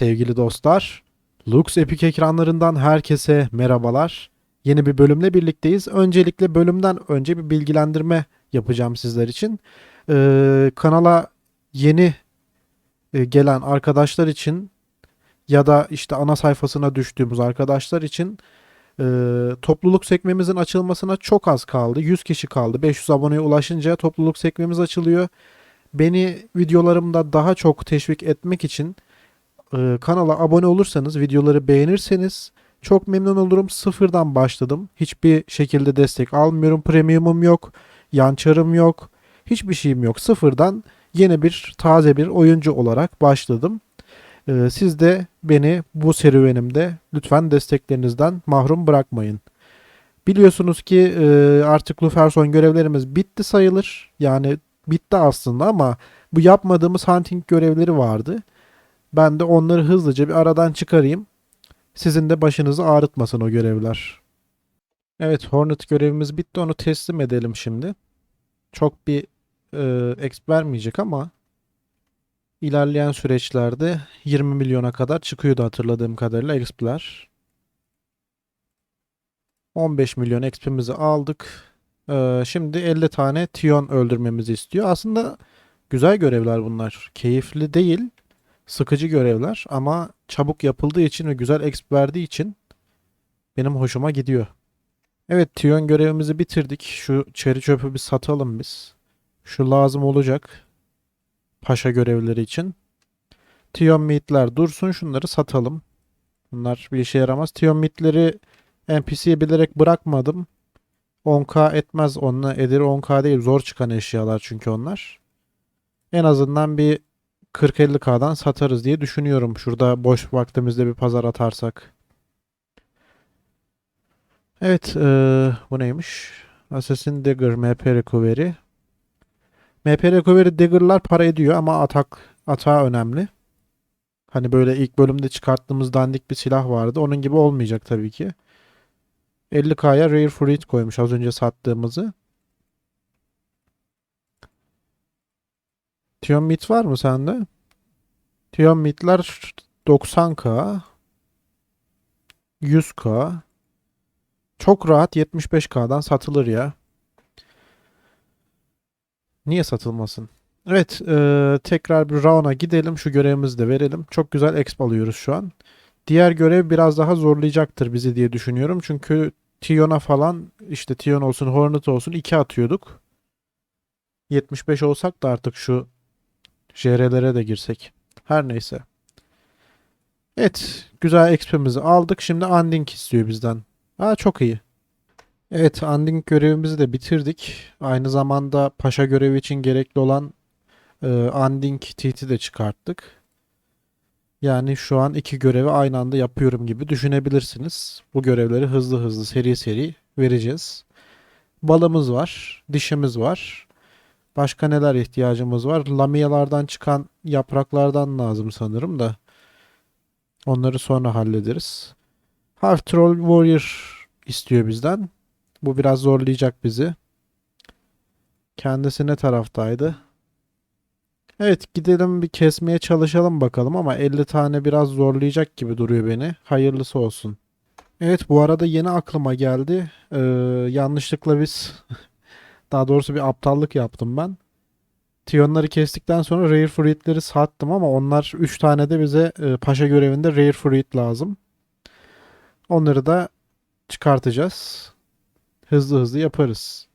Sevgili dostlar, Lux Epic ekranlarından herkese merhabalar. Yeni bir bölümle birlikteyiz. Öncelikle bölümden önce bir bilgilendirme yapacağım sizler için. Ee, kanala yeni e, gelen arkadaşlar için ya da işte ana sayfasına düştüğümüz arkadaşlar için e, topluluk sekmemizin açılmasına çok az kaldı. 100 kişi kaldı. 500 aboneye ulaşınca topluluk sekmemiz açılıyor. Beni videolarımda daha çok teşvik etmek için e, kanala abone olursanız, videoları beğenirseniz çok memnun olurum. Sıfırdan başladım. Hiçbir şekilde destek almıyorum. Premiumum yok. Yançarım yok. Hiçbir şeyim yok. Sıfırdan yeni bir taze bir oyuncu olarak başladım. E, siz de beni bu serüvenimde lütfen desteklerinizden mahrum bırakmayın. Biliyorsunuz ki e, artık Luferson görevlerimiz bitti sayılır. Yani bitti aslında ama bu yapmadığımız hunting görevleri vardı. Ben de onları hızlıca bir aradan çıkarayım. Sizin de başınızı ağrıtmasın o görevler. Evet Hornet görevimiz bitti onu teslim edelim şimdi. Çok bir e, exp vermeyecek ama ilerleyen süreçlerde 20 milyona kadar çıkıyordu hatırladığım kadarıyla exp'ler. 15 milyon exp'imizi aldık. E, şimdi 50 tane Tion öldürmemizi istiyor. Aslında güzel görevler bunlar. Keyifli değil sıkıcı görevler ama çabuk yapıldığı için ve güzel exp verdiği için benim hoşuma gidiyor. Evet Tion görevimizi bitirdik. Şu çeri çöpü bir satalım biz. Şu lazım olacak. Paşa görevleri için. Tion meatler dursun şunları satalım. Bunlar bir işe yaramaz. Tion meatleri NPC'ye bilerek bırakmadım. 10k etmez onunla edir 10k değil zor çıkan eşyalar çünkü onlar. En azından bir 40-50K'dan satarız diye düşünüyorum. Şurada boş vaktimizde bir pazar atarsak. Evet, eee, bu neymiş? Assassin Dagger, MP Recovery. MP Recovery Dagger'lar para ediyor ama atak atağı önemli. Hani böyle ilk bölümde çıkarttığımız dandik bir silah vardı. Onun gibi olmayacak tabii ki. 50K'ya Rare Fruit koymuş az önce sattığımızı. Tion Meat var mı sende? Tion Meat'ler 90k 100k çok rahat 75k'dan satılır ya. Niye satılmasın? Evet, eee, tekrar bir round'a gidelim. Şu görevimizi de verelim. Çok güzel exp alıyoruz şu an. Diğer görev biraz daha zorlayacaktır bizi diye düşünüyorum. Çünkü Tion'a falan işte Tion olsun Hornet olsun 2 atıyorduk. 75 olsak da artık şu JR'lere de girsek. Her neyse. Evet. Güzel XP'mizi aldık. Şimdi Undying istiyor bizden. Aa çok iyi. Evet. Undying görevimizi de bitirdik. Aynı zamanda paşa görevi için gerekli olan e, Undying TT de çıkarttık. Yani şu an iki görevi aynı anda yapıyorum gibi düşünebilirsiniz. Bu görevleri hızlı hızlı seri seri vereceğiz. Balımız var. Dişimiz var. Başka neler ihtiyacımız var? Lamiyalardan çıkan yapraklardan lazım sanırım da. Onları sonra hallederiz. Half Troll Warrior istiyor bizden. Bu biraz zorlayacak bizi. Kendisi ne taraftaydı? Evet gidelim bir kesmeye çalışalım bakalım ama 50 tane biraz zorlayacak gibi duruyor beni. Hayırlısı olsun. Evet bu arada yeni aklıma geldi. Ee, yanlışlıkla biz Daha doğrusu bir aptallık yaptım ben. Tion'ları kestikten sonra Rare Fruit'leri sattım ama onlar 3 tane de bize e, paşa görevinde Rare Fruit lazım. Onları da çıkartacağız. Hızlı hızlı yaparız.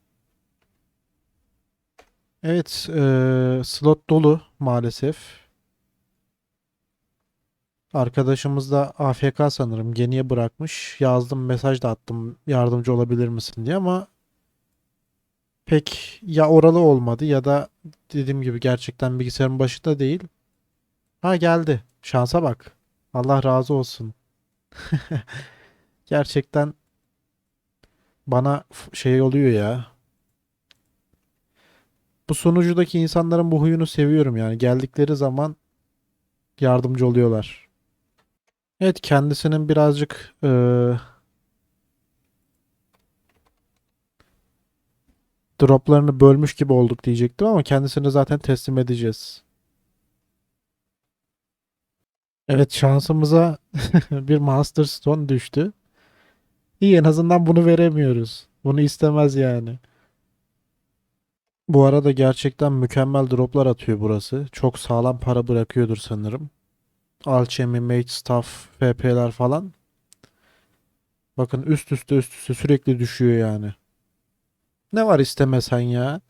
Evet, e, slot dolu maalesef. Arkadaşımız da AFK sanırım. Geniye bırakmış. Yazdım, mesaj da attım yardımcı olabilir misin diye ama pek ya oralı olmadı ya da dediğim gibi gerçekten bilgisayarın başında değil. Ha geldi. Şansa bak. Allah razı olsun. Gerçekten bana şey oluyor ya. Bu sonucudaki insanların bu huyunu seviyorum yani. Geldikleri zaman yardımcı oluyorlar. Evet kendisinin birazcık e, droplarını bölmüş gibi olduk diyecektim ama kendisini zaten teslim edeceğiz. Evet şansımıza bir Master Stone düştü. İyi en azından bunu veremiyoruz. Bunu istemez yani. Bu arada gerçekten mükemmel droplar atıyor burası. Çok sağlam para bırakıyordur sanırım. Alchemy, Mage, Staff, FP'ler falan. Bakın üst üste üst üste sürekli düşüyor yani. Ne var istemesen ya?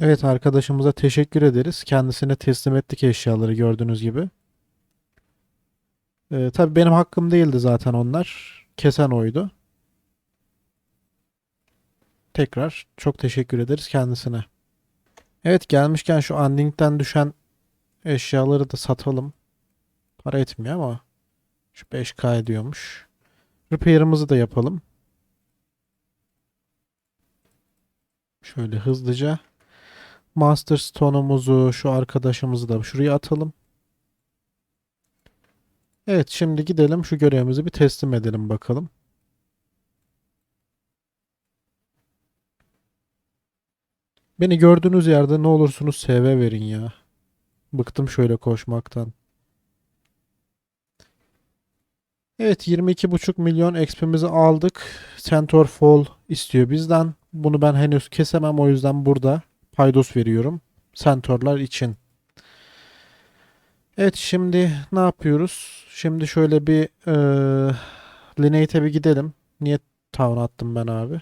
Evet arkadaşımıza teşekkür ederiz. Kendisine teslim ettik eşyaları gördüğünüz gibi. Ee, tabii benim hakkım değildi zaten onlar. Kesen oydu. Tekrar çok teşekkür ederiz kendisine. Evet gelmişken şu Unlink'ten düşen eşyaları da satalım. Para etmiyor ama şu 5K ediyormuş. Repair'ımızı da yapalım. Şöyle hızlıca. Master Stone'umuzu şu arkadaşımızı da şuraya atalım. Evet şimdi gidelim şu görevimizi bir teslim edelim bakalım. Beni gördüğünüz yerde ne olursunuz SV verin ya. Bıktım şöyle koşmaktan. Evet 22,5 milyon XP'mizi aldık. Centaur Fall istiyor bizden. Bunu ben henüz kesemem o yüzden burada paydos veriyorum. Centaur'lar için. Evet şimdi ne yapıyoruz? Şimdi şöyle bir eee Lineate'e bir gidelim. Niye town attım ben abi?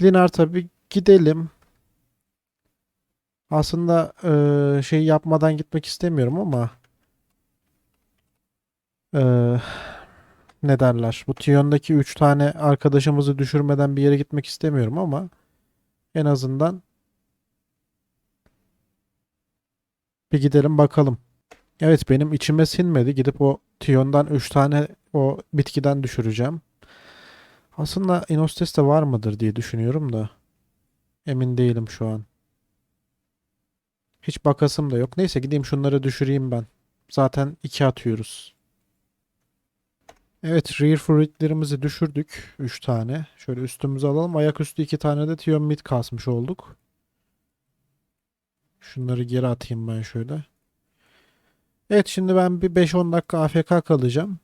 Linear tabi gidelim. Aslında eee, şey yapmadan gitmek istemiyorum ama eee, ne derler? Bu Tion'daki 3 tane arkadaşımızı düşürmeden bir yere gitmek istemiyorum ama en azından bir gidelim bakalım. Evet benim içime sinmedi. Gidip o Tion'dan 3 tane o bitkiden düşüreceğim. Aslında Inostes'te var mıdır diye düşünüyorum da emin değilim şu an. Hiç bakasım da yok. Neyse gideyim şunları düşüreyim ben. Zaten 2 atıyoruz. Evet rear fruitlerimizi düşürdük. 3 tane. Şöyle üstümüze alalım. Ayaküstü 2 tane de Tion mid kasmış olduk. Şunları geri atayım ben şöyle. Evet şimdi ben bir 5-10 dakika AFK kalacağım.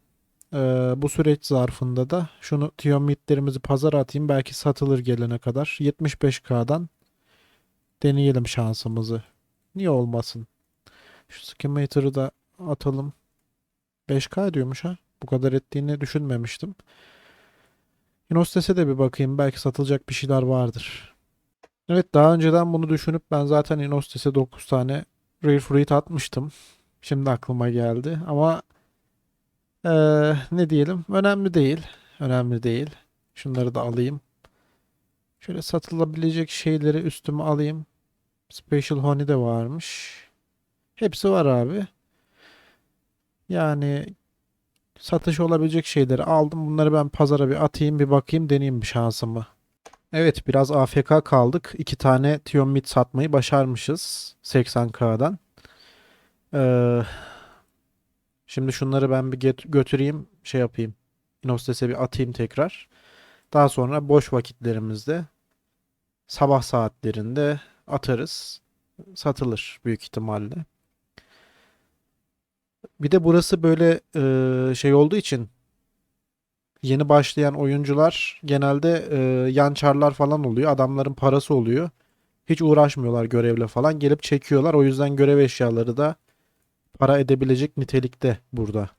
Ee, bu süreç zarfında da şunu Tion midlerimizi pazara atayım. Belki satılır gelene kadar. 75K'dan deneyelim şansımızı. Niye olmasın? Şu Schemator'ı da atalım. 5K diyormuş ha. Bu kadar ettiğini düşünmemiştim. Inostes'e de bir bakayım. Belki satılacak bir şeyler vardır. Evet daha önceden bunu düşünüp ben zaten Inostes'e 9 tane Rare Fruit atmıştım. Şimdi aklıma geldi. Ama eee, ne diyelim? Önemli değil. Önemli değil. Şunları da alayım. Şöyle satılabilecek şeyleri üstüme alayım. Special Honey de varmış. Hepsi var abi. Yani satış olabilecek şeyleri aldım. Bunları ben pazara bir atayım bir bakayım deneyeyim bir şansımı. Evet biraz AFK kaldık. İki tane Tion Mid satmayı başarmışız. 80K'dan. Ee, şimdi şunları ben bir get- götüreyim şey yapayım. Inostes'e bir atayım tekrar. Daha sonra boş vakitlerimizde sabah saatlerinde atarız. Satılır büyük ihtimalle. Bir de burası böyle e, şey olduğu için yeni başlayan oyuncular genelde e, yan çarlar falan oluyor. Adamların parası oluyor. Hiç uğraşmıyorlar görevle falan. Gelip çekiyorlar. O yüzden görev eşyaları da para edebilecek nitelikte burada.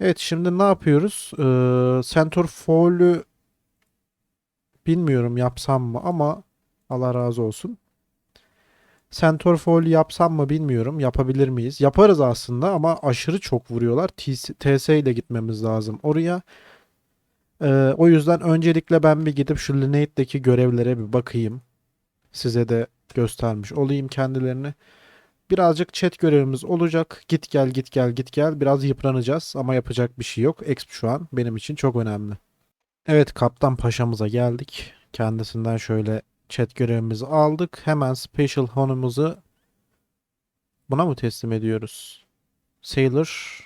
Evet şimdi ne yapıyoruz? Ee, Centaur Fall'ü bilmiyorum yapsam mı ama Allah razı olsun. Centaur Fall yapsam mı bilmiyorum. Yapabilir miyiz? Yaparız aslında ama aşırı çok vuruyorlar. TS ile gitmemiz lazım oraya. Ee, o yüzden öncelikle ben bir gidip şu Lineate'deki görevlere bir bakayım. Size de göstermiş olayım kendilerini. Birazcık chat görevimiz olacak. Git gel git gel git gel. Biraz yıpranacağız ama yapacak bir şey yok. Exp şu an benim için çok önemli. Evet Kaptan Paşa'mıza geldik. Kendisinden şöyle chat görevimizi aldık. Hemen Special Hone'umuzu buna mı teslim ediyoruz? Sailor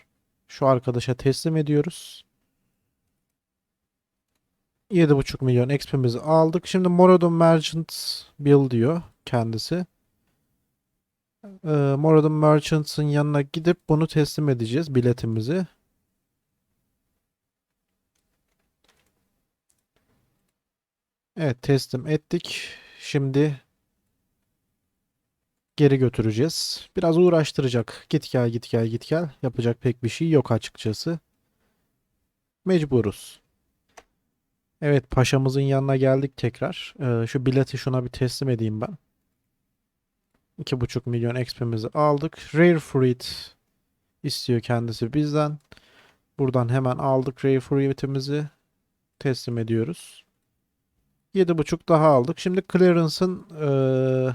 şu arkadaşa teslim ediyoruz. 7,5 milyon XP'mizi aldık. Şimdi Moradon Merchant Bill diyor kendisi. Ee, Moradon Merchant'ın yanına gidip bunu teslim edeceğiz biletimizi. Evet teslim ettik. Şimdi geri götüreceğiz. Biraz uğraştıracak. Git gel git gel git gel. Yapacak pek bir şey yok açıkçası. Mecburuz. Evet paşamızın yanına geldik tekrar. Ee, şu bileti şuna bir teslim edeyim ben. 2,5 milyon XP'mizi aldık. Rare Fruit istiyor kendisi bizden. Buradan hemen aldık Rare Fruit'imizi. Teslim ediyoruz. 7,5 daha aldık. Şimdi Clearance'ın eee,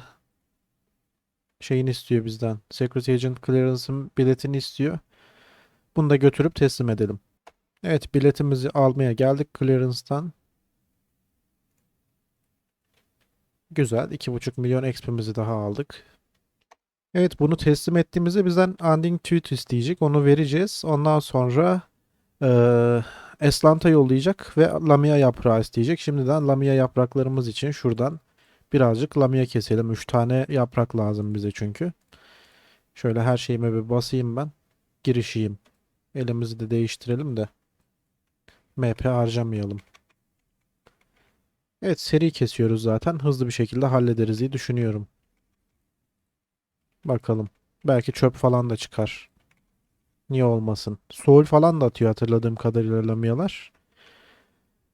şeyini istiyor bizden. Secret Agent Clearance'ın biletini istiyor. Bunu da götürüp teslim edelim. Evet biletimizi almaya geldik Clearance'dan. Güzel. 2,5 milyon XP'mizi daha aldık. Evet bunu teslim ettiğimizde bizden Undying Tooth isteyecek. Onu vereceğiz. Ondan sonra eee Eslanta yollayacak ve Lamia yaprağı isteyecek. Şimdiden Lamia yapraklarımız için şuradan birazcık Lamia keselim. 3 tane yaprak lazım bize çünkü. Şöyle her şeyime bir basayım ben. Girişeyim. Elimizi de değiştirelim de. MP harcamayalım. Evet seri kesiyoruz zaten. Hızlı bir şekilde hallederiz diye düşünüyorum. Bakalım. Belki çöp falan da çıkar. Niye olmasın? Soul falan da atıyor hatırladığım kadarıyla Lamia'lar.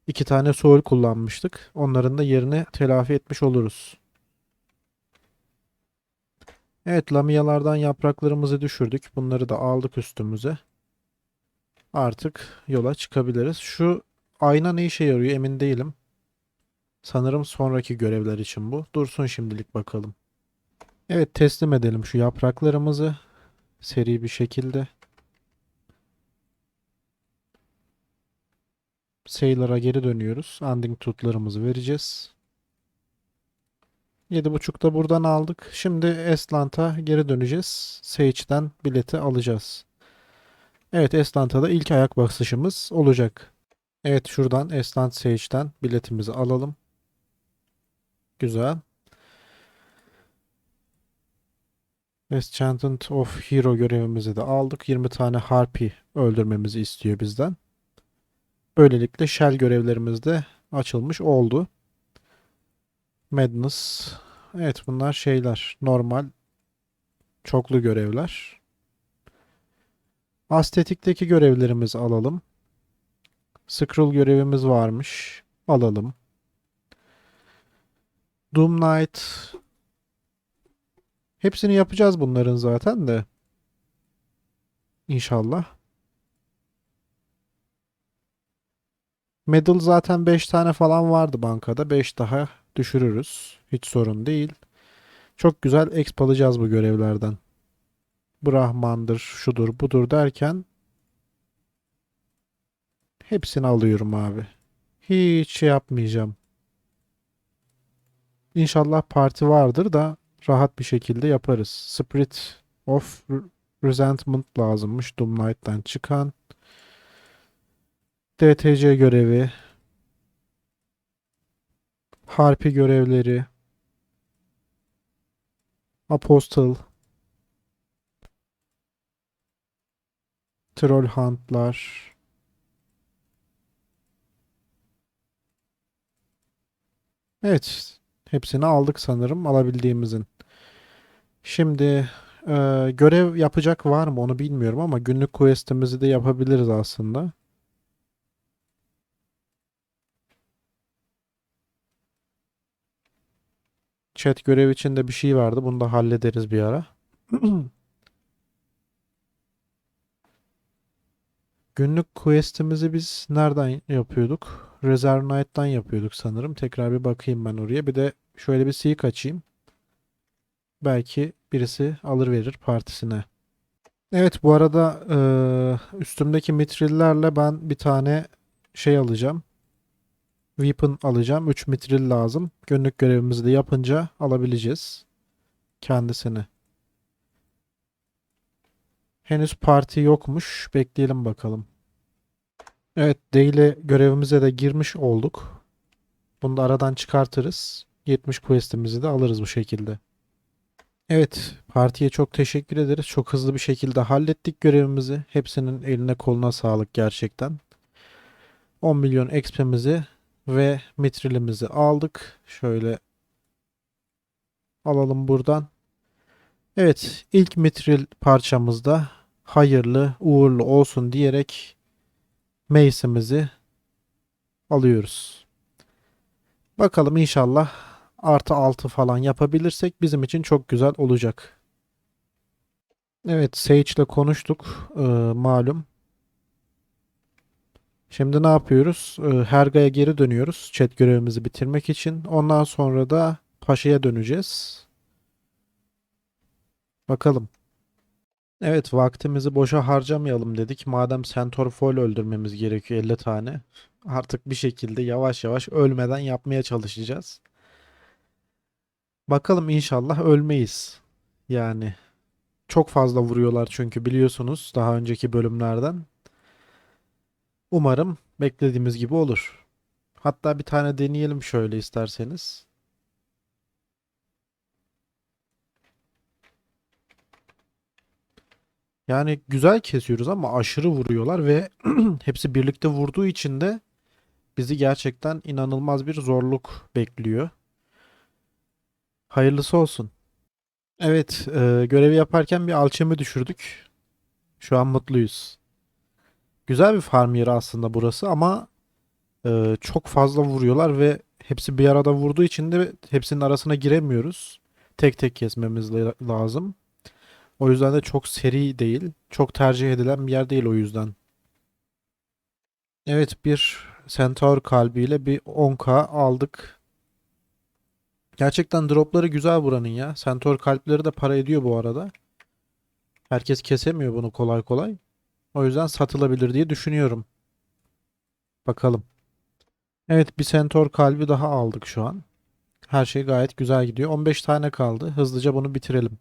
İki tane Soul kullanmıştık. Onların da yerini telafi etmiş oluruz. Evet Lamia'lardan yapraklarımızı düşürdük. Bunları da aldık üstümüze. Artık yola çıkabiliriz. Şu ayna ne işe yarıyor emin değilim. Sanırım sonraki görevler için bu. Dursun şimdilik bakalım. Evet teslim edelim şu yapraklarımızı. Seri bir şekilde. Sailor'a geri dönüyoruz. Ending tutlarımızı vereceğiz. 7.5'da buradan aldık. Şimdi Eslant'a geri döneceğiz. Sage'den bileti alacağız. Evet Eslant'ta ilk ayak basışımız olacak. Evet şuradan Eslant Sage'den biletimizi alalım. Güzel. Enchanted of Hero görevimizi de aldık. 20 tane Harpy öldürmemizi istiyor bizden. Böylelikle shell görevlerimiz de açılmış oldu. Madness. Evet bunlar şeyler. Normal çoklu görevler. Astetikteki görevlerimizi alalım. Scroll görevimiz varmış. Alalım. Doom Knight. Hepsini yapacağız bunların zaten de. İnşallah. Medal zaten 5 tane falan vardı bankada. 5 daha düşürürüz. Hiç sorun değil. Çok güzel exp alacağız bu görevlerden. Brahmandır, şudur, budur derken hepsini alıyorum abi. Hiç şey yapmayacağım. İnşallah parti vardır da rahat bir şekilde yaparız. Spirit of Resentment lazımmış Doom Knight'tan çıkan. DTC görevi, Harpi görevleri, Apostle, Troll Hunt'lar, Evet, hepsini aldık sanırım alabildiğimizin. Şimdi e, görev yapacak var mı onu bilmiyorum ama günlük quest'imizi de yapabiliriz aslında. Chat görev içinde bir şey vardı. Bunu da hallederiz bir ara. Günlük quest'imizi biz nereden yapıyorduk? Reserve Night'tan yapıyorduk sanırım. Tekrar bir bakayım ben oraya. Bir de şöyle bir seek açayım. Belki birisi alır verir partisine. Evet bu arada üstümdeki mitrillerle ben bir tane şey alacağım. Weapon alacağım. 3 mitril lazım. Günlük görevimizi de yapınca alabileceğiz. Kendisini. Henüz parti yokmuş. Bekleyelim bakalım. Evet, daily görevimize de girmiş olduk. Bunu da aradan çıkartırız. 70 quest'imizi de alırız bu şekilde. Evet, partiye çok teşekkür ederiz. Çok hızlı bir şekilde hallettik görevimizi. Hepsinin eline koluna sağlık gerçekten. 10 milyon XP'mizi ve mitrilimizi aldık. Şöyle alalım buradan. Evet, ilk mitril parçamızda hayırlı, uğurlu olsun diyerek Mace'imizi alıyoruz. Bakalım inşallah artı 6 falan yapabilirsek bizim için çok güzel olacak. Evet Sage ile konuştuk ee, malum. Şimdi ne yapıyoruz? Ee, Herga'ya geri dönüyoruz chat görevimizi bitirmek için. Ondan sonra da Paşa'ya döneceğiz. Bakalım. Evet vaktimizi boşa harcamayalım dedik. Madem Centaur Foil öldürmemiz gerekiyor 50 tane. Artık bir şekilde yavaş yavaş ölmeden yapmaya çalışacağız. Bakalım inşallah ölmeyiz. Yani çok fazla vuruyorlar çünkü biliyorsunuz daha önceki bölümlerden. Umarım beklediğimiz gibi olur. Hatta bir tane deneyelim şöyle isterseniz. Yani güzel kesiyoruz ama aşırı vuruyorlar ve hepsi birlikte vurduğu için de bizi gerçekten inanılmaz bir zorluk bekliyor. Hayırlısı olsun. Evet, e, görevi yaparken bir alçemi düşürdük. Şu an mutluyuz. Güzel bir farm yeri aslında burası ama e, çok fazla vuruyorlar ve hepsi bir arada vurduğu için de hepsinin arasına giremiyoruz. Tek tek kesmemiz la- lazım. O yüzden de çok seri değil. Çok tercih edilen bir yer değil o yüzden. Evet bir Centaur kalbiyle bir 10k aldık. Gerçekten dropları güzel buranın ya. Centaur kalpleri de para ediyor bu arada. Herkes kesemiyor bunu kolay kolay. O yüzden satılabilir diye düşünüyorum. Bakalım. Evet bir Centaur kalbi daha aldık şu an. Her şey gayet güzel gidiyor. 15 tane kaldı. Hızlıca bunu bitirelim.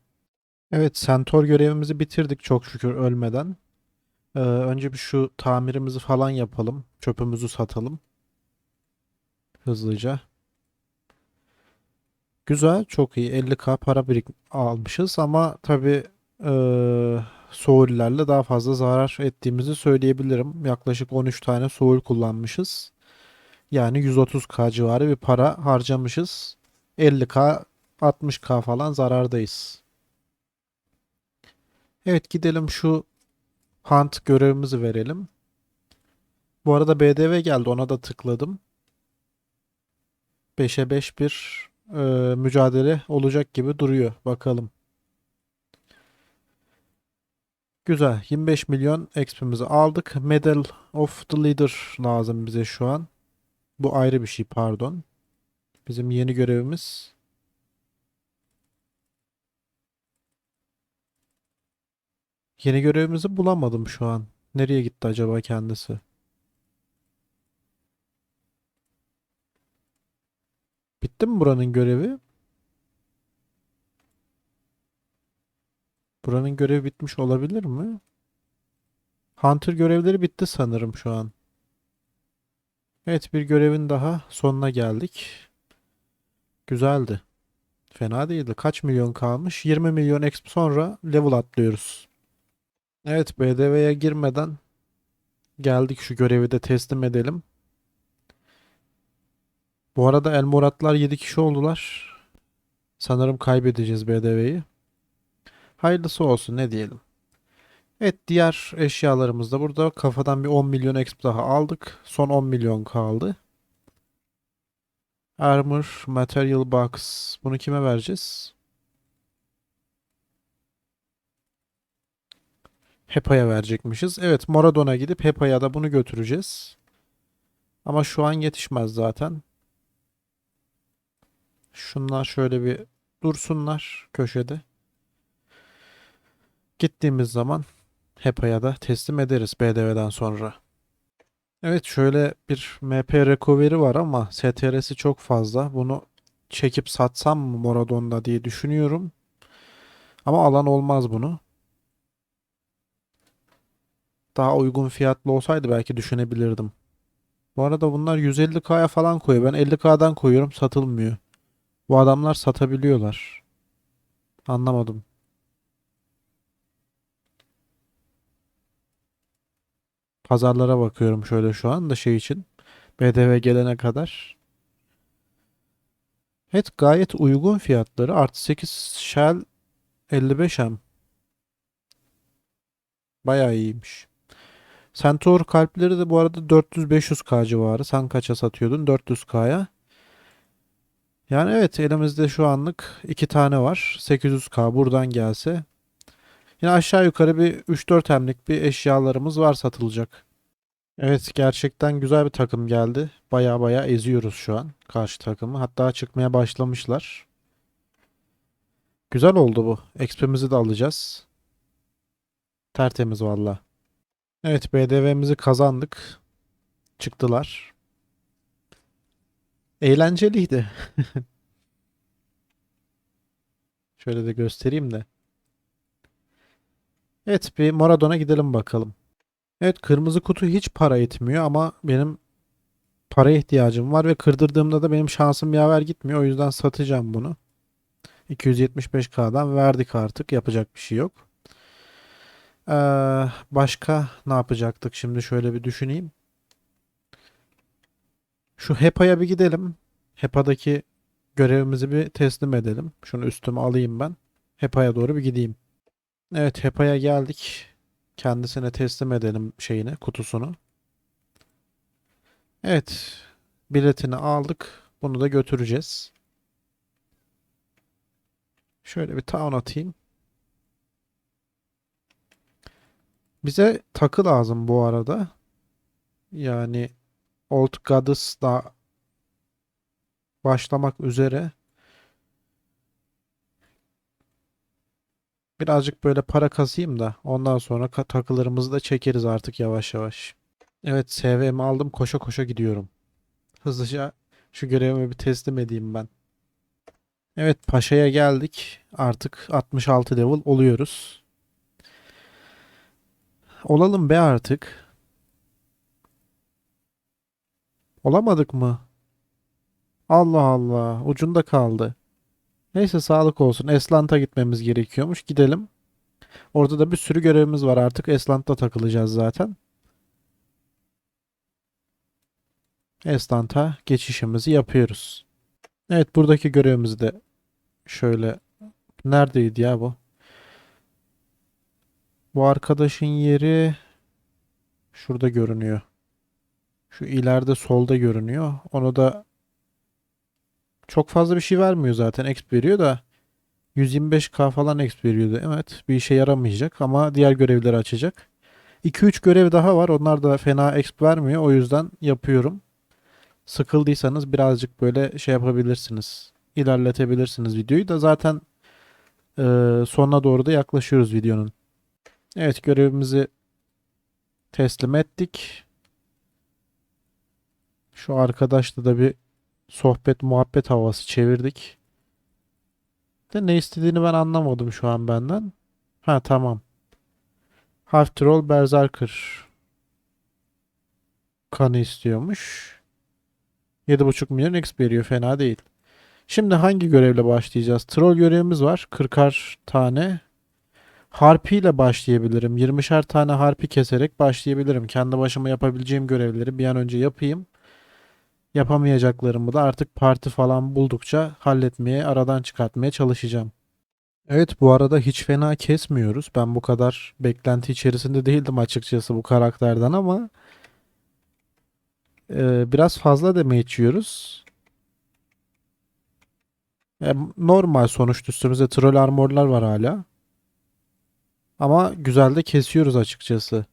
Evet Centaur görevimizi bitirdik çok şükür ölmeden. Ee, önce bir şu tamirimizi falan yapalım. Çöpümüzü satalım. Hızlıca. Güzel, çok iyi. 50k para birik almışız ama tabii eee Soğullerle daha fazla zarar ettiğimizi söyleyebilirim. Yaklaşık 13 tane Soğul kullanmışız. Yani 130k civarı bir para harcamışız. 50k 60k falan zarardayız. Evet gidelim şu Hunt görevimizi verelim. Bu arada BDV geldi ona da tıkladım. 5'e 5 bir e, mücadele olacak gibi duruyor. Bakalım. Güzel. 25 milyon XP'mizi aldık. Medal of the Leader lazım bize şu an. Bu ayrı bir şey pardon. Bizim yeni görevimiz. Yeni görevimizi bulamadım şu an. Nereye gitti acaba kendisi? Bitti mi buranın görevi? Buranın görevi bitmiş olabilir mi? Hunter görevleri bitti sanırım şu an. Evet bir görevin daha sonuna geldik. Güzeldi. Fena değildi. Kaç milyon kalmış? 20 milyon exp sonra level atlıyoruz. Evet BDV'ye girmeden geldik şu görevi de teslim edelim. Bu arada El Muratlar 7 kişi oldular. Sanırım kaybedeceğiz BDV'yi. Hayırlısı olsun ne diyelim. Evet diğer eşyalarımız da burada. Kafadan bir 10 milyon exp daha aldık. Son 10 milyon kaldı. Armor, Material Box. Bunu kime vereceğiz? Hepa'ya verecekmişiz. Evet Moradon'a gidip Hepa'ya da bunu götüreceğiz. Ama şu an yetişmez zaten. Şunlar şöyle bir dursunlar köşede. Gittiğimiz zaman Hepa'ya da teslim ederiz BDV'den sonra. Evet şöyle bir MP recovery var ama STR'si çok fazla. Bunu çekip satsam mı Moradon'da diye düşünüyorum. Ama alan olmaz bunu. daha uygun fiyatlı olsaydı belki düşünebilirdim. Bu arada bunlar 150K'ya falan koyuyor. Ben 50K'dan koyuyorum satılmıyor. Bu adamlar satabiliyorlar. Anlamadım. Pazarlara bakıyorum şöyle şu anda şey için. BDV gelene kadar. Evet gayet uygun fiyatları. Artı 8 Shell 55M. Bayağı iyiymiş. Centaur kalpleri de bu arada 400-500K civarı. Sen kaça satıyordun? 400K'ya. Yani evet elimizde şu anlık iki tane var. 800K buradan gelse. Yine aşağı yukarı bir 3-4 hemlik bir eşyalarımız var satılacak. Evet gerçekten güzel bir takım geldi. Baya baya eziyoruz şu an karşı takımı. Hatta çıkmaya başlamışlar. Güzel oldu bu. XP'mizi de alacağız. Tertemiz valla. Evet BDV'mizi kazandık. Çıktılar. Eğlenceliydi. Şöyle de göstereyim de. Evet bir Maradona gidelim bakalım. Evet kırmızı kutu hiç para etmiyor ama benim para ihtiyacım var ve kırdırdığımda da benim şansım yaver gitmiyor. O yüzden satacağım bunu. 275K'dan verdik artık. Yapacak bir şey yok. Ee, başka ne yapacaktık? Şimdi şöyle bir düşüneyim. Şu HEPA'ya bir gidelim. HEPA'daki görevimizi bir teslim edelim. Şunu üstüme alayım ben. HEPA'ya doğru bir gideyim. Evet HEPA'ya geldik. Kendisine teslim edelim şeyini, kutusunu. Evet. Biletini aldık. Bunu da götüreceğiz. Şöyle bir town atayım. Bize takı lazım bu arada. Yani Old Goddess başlamak üzere. Birazcık böyle para kasayım da ondan sonra takılarımızı da çekeriz artık yavaş yavaş. Evet SV'mi aldım koşa koşa gidiyorum. Hızlıca şu görevimi bir teslim edeyim ben. Evet Paşa'ya geldik. Artık 66 level oluyoruz. Olalım be artık. Olamadık mı? Allah Allah ucunda kaldı. Neyse sağlık olsun. Eslant'a gitmemiz gerekiyormuş. Gidelim. Orada da bir sürü görevimiz var artık. Eslant'ta takılacağız zaten. Eslant'a geçişimizi yapıyoruz. Evet buradaki görevimizi de şöyle neredeydi ya bu? Bu arkadaşın yeri şurada görünüyor. Şu ileride solda görünüyor. Onu da çok fazla bir şey vermiyor zaten. Exp veriyor da 125k falan exp veriyordu. Evet bir işe yaramayacak ama diğer görevleri açacak. 2-3 görev daha var. Onlar da fena exp vermiyor. O yüzden yapıyorum. Sıkıldıysanız birazcık böyle şey yapabilirsiniz. İlerletebilirsiniz videoyu da zaten e, sonuna doğru da yaklaşıyoruz videonun. Evet görevimizi teslim ettik. Şu arkadaşla da bir sohbet muhabbet havası çevirdik. De ne istediğini ben anlamadım şu an benden. Ha tamam. Half Troll Berserker kanı istiyormuş. 7.5 milyon XP veriyor. Fena değil. Şimdi hangi görevle başlayacağız? Troll görevimiz var. 40'ar tane. Harpi ile başlayabilirim. 20'şer tane harpi keserek başlayabilirim. Kendi başıma yapabileceğim görevleri bir an önce yapayım. Yapamayacaklarımı da artık parti falan buldukça halletmeye, aradan çıkartmaya çalışacağım. Evet bu arada hiç fena kesmiyoruz. Ben bu kadar beklenti içerisinde değildim açıkçası bu karakterden ama e, biraz fazla damage yiyoruz. E, normal sonuçta üstümüzde troll armorlar var hala. Ama güzel de kesiyoruz açıkçası.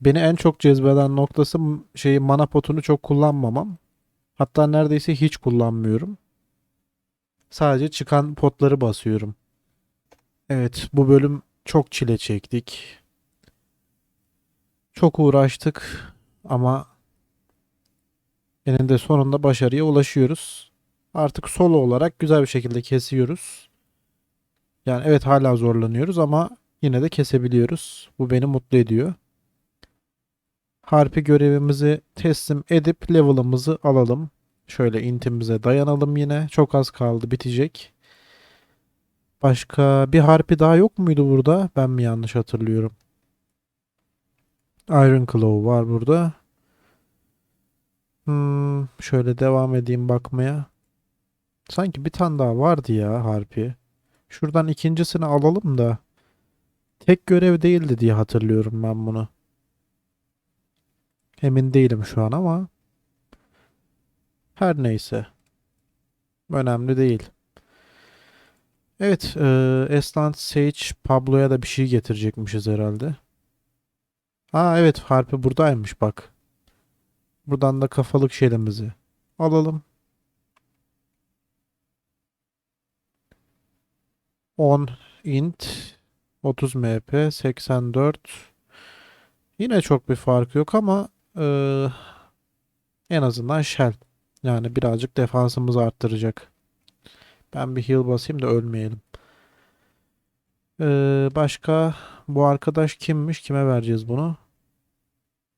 Beni en çok cezbeden noktası şeyi mana potunu çok kullanmamam. Hatta neredeyse hiç kullanmıyorum. Sadece çıkan potları basıyorum. Evet, bu bölüm çok çile çektik. Çok uğraştık ama eninde sonunda başarıya ulaşıyoruz. Artık solo olarak güzel bir şekilde kesiyoruz. Yani evet hala zorlanıyoruz ama yine de kesebiliyoruz. Bu beni mutlu ediyor. Harpi görevimizi teslim edip level'ımızı alalım. Şöyle intimize dayanalım yine. Çok az kaldı bitecek. Başka bir harpi daha yok muydu burada? Ben mi yanlış hatırlıyorum? Iron Claw var burada. Hmm, şöyle devam edeyim bakmaya. Sanki bir tane daha vardı ya harpi. Şuradan ikincisini alalım da. Tek görev değildi diye hatırlıyorum ben bunu. Emin değilim şu an ama. Her neyse. Önemli değil. Evet, eee Eslant Sage Pablo'ya da bir şey getirecekmişiz herhalde. Ha evet, harpi buradaymış bak. Buradan da kafalık şeyimizi alalım. 10 int 30 mp 84 yine çok bir fark yok ama eee, en azından shell yani birazcık defansımızı arttıracak. Ben bir heal basayım da ölmeyelim. Eee, başka bu arkadaş kimmiş? Kime vereceğiz bunu?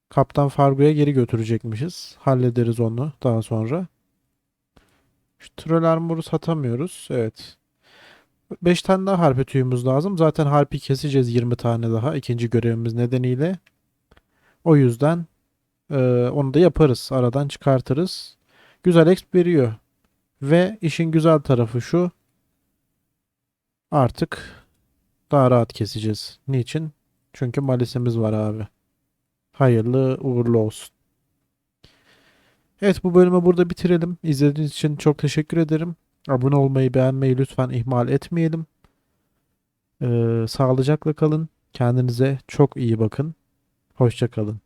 Kaptan Fargo'ya geri götürecekmişiz. Hallederiz onu daha sonra. Şu troll armor'u satamıyoruz. Evet. 5 tane daha harpi tüyümüz lazım. Zaten harpi keseceğiz 20 tane daha ikinci görevimiz nedeniyle. O yüzden eee, onu da yaparız. Aradan çıkartırız. Güzel exp veriyor. Ve işin güzel tarafı şu. Artık daha rahat keseceğiz. Niçin? Çünkü malisimiz var abi. Hayırlı uğurlu olsun. Evet bu bölümü burada bitirelim. İzlediğiniz için çok teşekkür ederim. Abone olmayı, beğenmeyi lütfen ihmal etmeyelim. Ee, sağlıcakla kalın. Kendinize çok iyi bakın. Hoşça kalın.